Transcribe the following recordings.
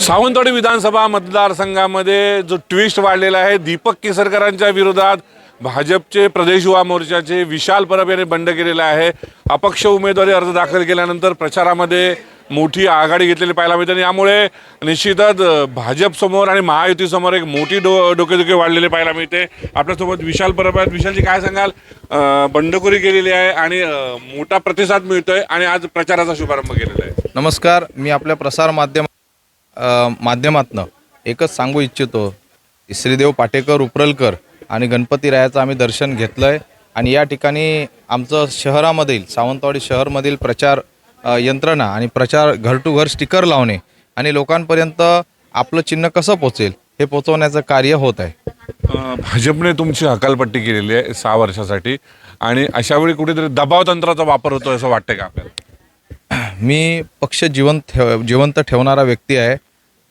सावंतवाडी विधानसभा मतदारसंघामध्ये जो ट्विस्ट वाढलेला आहे दीपक केसरकरांच्या विरोधात भाजपचे प्रदेश युवा मोर्चाचे विशाल परब यांनी बंड केलेला आहे. अपक्ष उमेदवारी अर्ज दाखल केल्यानंतर प्रचारामध्ये मोठी आघाडी घेतलेली पाहायला मिळते आणि यामुळे निश्चितच भाजपसमोर आणि महायुतीसमोर एक मोठी डो डोकेदुके वाढलेले पाहायला मिळते. आपल्यासोबत विशाल परब आहेत. विशालजी काय सांगाल? बंडखोरी केलेली आहे आणि मोठा प्रतिसाद मिळतोय आणि आज प्रचाराचा शुभारंभ केलेला आहे. नमस्कार मी आपल्या प्रसार माध्यम माध्यमातनं एकच सांगू इच्छितो श्रीदेव पाटेकर उपरलकर आणि गणपतीरायाचं आम्ही दर्शन घेतलं आहे आणि या ठिकाणी आमचं शहरामधील सावंतवाडी शहरमधील प्रचार यंत्रणा आणि प्रचार घर टू घर स्टिकर लावणे आणि लोकांपर्यंत आपलं चिन्ह कसं पोचेल हे पोचवण्याचं कार्य होत आहे. भाजपने तुमची हकालपट्टी केलेली आहे सहा वर्षासाठी आणि अशा वेळी कुठेतरी दबाव तंत्राचा वापर होतो असं वाटतं का आपल्याला? मी पक्ष जिवंत ठेव जिवंत ठेवणारा व्यक्ती आहे.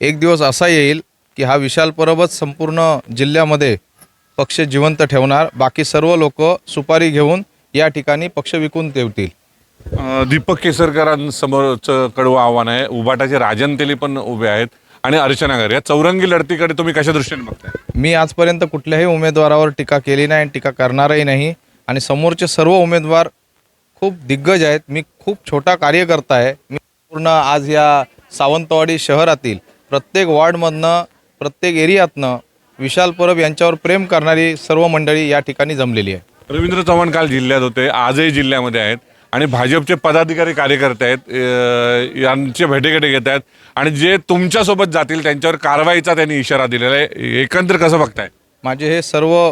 एक दिवस असा येईल की हा विशाल परबच संपूर्ण जिल्ह्यामध्ये पक्ष जिवंत ठेवणार. बाकी सर्व लोक सुपारी घेऊन या ठिकाणी पक्ष विकून ठेवतील दीपक केसरकरांसमोरचं कडवं आव्हान आहे. उबाटाचे राजन तेली पण उभे आहेत. आणि अर्चना गर या चौरंगी लढतीकडे तुम्ही कशा दृष्टीने बघताय? मी आजपर्यंत कुठल्याही उमेदवारावर टीका केली नाही आणि टीका करणारही नाही. आणि समोरचे सर्व उमेदवार खूप दिग्गज आहेत. मी खूप छोटा कार्यकर्ता आहे. मी पूर्ण आज या सावंतवाडी शहरातील प्रत्येक वॉर्डमधनं प्रत्येक एरियातनं विशाल परब यांच्यावर प्रेम करणारी सर्व मंडळी या ठिकाणी जमलेली आहे. रवींद्र चव्हाण काल जिल्ह्यात होते. आजही जिल्ह्यामध्ये आहेत. आणि भाजपचे पदाधिकारी कार्यकर्ते आहेत. यांचे भेटेगाठी घेत आहेत. आणि जे तुमच्यासोबत जातील त्यांच्यावर कारवाईचा त्यांनी इशारा दिलेला आहे. एकंदर कसं बघताय? माझे हे सर्व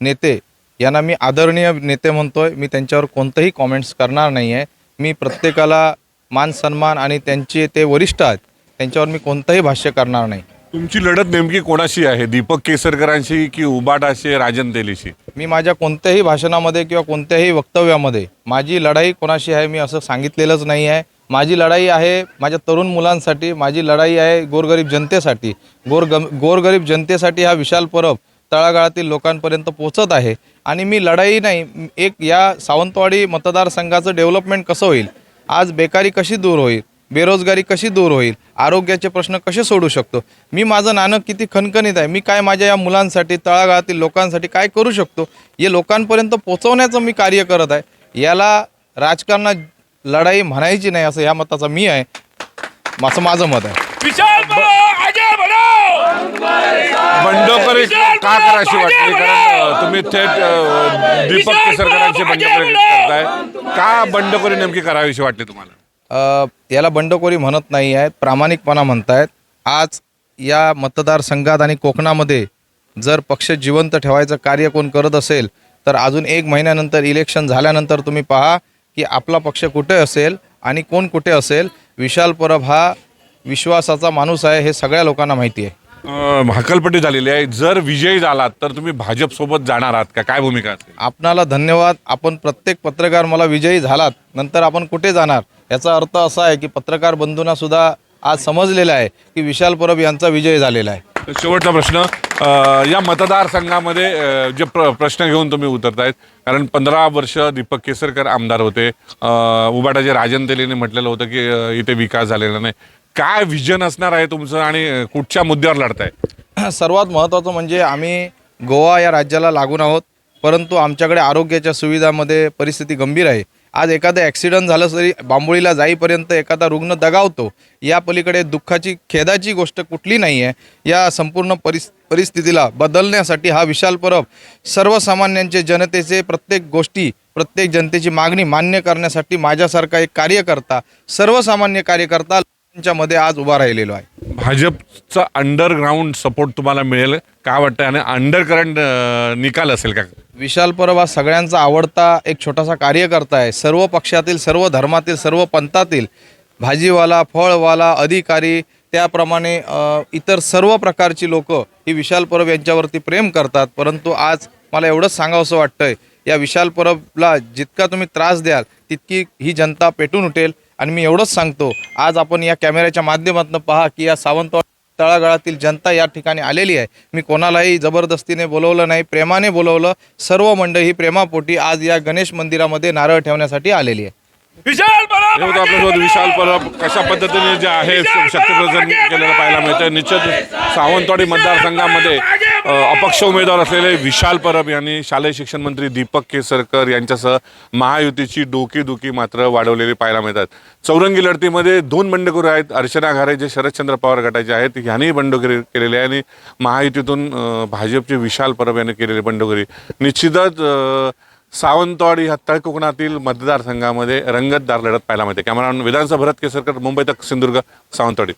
नेते यांना मी आदरणीय नेते म्हणतोय मी त्यांच्यावर कोणतंही कॉमेंट्स करणार नाही आहे मी प्रत्येकाला मान सन्मान आणि त्यांचे ते वरिष्ठ आहेत त्यांच्यावर मी कोणतंही भाष्य करणार नाही. तुमची लढत नेमकी कोणाशी आहे? दीपक केसरकरांशी की उबाटाशी राजन तेलीशी मी माझ्या कोणत्याही भाषणामध्ये किंवा कोणत्याही वक्तव्यामध्ये माझी लढाई कोणाशी आहे मी असं सांगितलेलंच नाही आहे माझी लढाई आहे माझ्या तरुण मुलांसाठी माझी लढाई आहे गोरगरीब जनतेसाठी. गोर गम गोरगरीब जनतेसाठी हा विशाल परब तळागाळातील लोकांपर्यंत पोचत आहे. आणि मी लढाई नाही एक या सावंतवाडी मतदारसंघाचं डेव्हलपमेंट कसं होईल? आज बेकारी कशी दूर होईल? बेरोजगारी कशी दूर होईल? आरोग्याचे प्रश्न कसे सोडू शकतो? मी माझं नाणं किती खणखणीत आहे? मी काय माझ्या या मुलांसाठी तळागाळातील लोकांसाठी काय करू शकतो? हे लोकांपर्यंत पोचवण्याचं मी कार्य करत आहे. याला राजकारणात लढाई म्हणायची नाही असं या मताचा मी आहे. असं माझं मत आहे. बंडखोरी का करायची वाटली? कारण तुम्ही थेट दीपक केसरकरांची बंडखोरी करताय. का बंडखोरी नेमकी करावीशी वाटली तुम्हाला? याला बंडखोरी म्हणत नाही आहेत प्रामाणिकपणा म्हणतायत. आज या मतदारसंघात आणि कोकणामध्ये जर पक्ष जिवंत ठेवायचं कार्य कोण करत असेल तर अजून एक महिन्यानंतर इलेक्शन झाल्यानंतर तुम्ही पहा की आपला पक्ष कुठे असेल आणि कोण कुठे असेल. विशाल परब हा विश्वासाचा माणूस आहे हे सगळ्या लोकांना माहिती आहे. हकालपट्टी झालेली आहे. जर विजयी झालात तर तुम्ही भाजप सोबत जाणार आहात का? काय भूमिका असेल आपणाला धन्यवाद. आपण प्रत्येक पत्रकार मला विजयी झालात नंतर आपण कुठे जाणार? याचा अर्थ असा आहे की पत्रकार बंधूंना सुद्धा आज समजलेलं आहे की विशाल परब यांचा विजय झालेला आहे. शेवटचा प्रश्न अ, या मतदारसंघामध्ये अ, जे प्र प्रश्न घेऊन तुम्ही उतरतायत कारण पंधरा वर्ष दीपक केसरकर आमदार होते. अ, उबाटाचे राजन तेलीने म्हटलेलं होतं की अ, इथे विकास झालेला नाही. काय विजन असणार आहे तुमचं आणि कुठच्या मुद्द्यावर लढताय? सर्वात महत्त्वाचं म्हणजे आम्ही गोवा या राज्याला लागून आहोत परंतु आमच्याकडे आरोग्याच्या सुविधामध्ये परिस्थिती गंभीर आहे. आज एखादं ॲक्सिडंट झालं तरी बांबोळीला जाईपर्यंत एखादा रुग्ण दगावतो. या पलीकडे दुःखाची खेदाची गोष्ट कुठली नाही आहे या संपूर्ण परिस परिस्थितीला बदलण्यासाठी हा विशाल परब सर्वसामान्यांचे जनतेचे प्रत्येक गोष्टी प्रत्येक जनतेची मागणी मान्य करण्यासाठी माझ्यासारखा एक कार्यकर्ता सर्वसामान्य कार्यकर्ता मध्ये आज उभा राहिलेलो आहे. भाजपचा अंडरग्राऊंड सपोर्ट तुम्हाला मिळेल. काय वाटतं आणि अंडर करंट निकाल असेल का? विशाल परब हा सगळ्यांचा आवडता एक छोटासा कार्यकर्ता आहे. सर्व पक्षातील सर्व धर्मातील सर्व पंथातील भाजीवाला फळवाला अधिकारी त्याप्रमाणे अ, इतर सर्व प्रकारची लोक ही विशाल परब यांच्यावरती प्रेम करतात. परंतु आज मला एवढंच सांगावंसं वाटतंय या विशाल परबला जितका तुम्ही त्रास द्याल तितकी ही जनता पेटून उठेल. आणि मी एवढंच सांगतो आज आपण या कॅमेऱ्याच्या माध्यमातून पहा की या सावंतवाडी तळागाळातील जनता या ठिकाणी आलेली आहे. मी कोणालाही जबरदस्तीने बोलवलं नाही प्रेमाने बोलवलं सर्व मंडळी ही प्रेमापोटी आज या गणेश मंदिरामध्ये नारळ ठेवण्यासाठी आलेली आहे. विशाल परब आपल्यासोबत विशाल परब कशा पद्धतीने जे आहे शक्ती प्रदर्शन केलेलं पाहायला मिळतं निश्चित सावंतवाडी मतदारसंघामध्ये अपक्ष उमेदवार असलेले विशाल परब यांनी शालेय शिक्षण मंत्री दीपक केसरकर यांच्यासह महायुतीची डोकीदुखी मात्र वाढवलेली पाहायला मिळतात. चौरंगी लढतीमध्ये दोन बंडखोर आहेत. अर्चना घारे जे शरदचंद्र पवार गटाचे आहेत ह्यांनी बंडखोरी केलेली आहे आणि महायुतीतून भाजपचे विशाल परब यांनी केलेली बंडखोरी. निश्चितच सावंतवाडी ह्या कोकणातील मतदारसंघामध्ये रंगतदार लढत पाहायला मिळते. कॅमेरामॅन विधानसभा भरत केसरकर मुंबई तक सिंधुदुर्ग सावंतवाडी.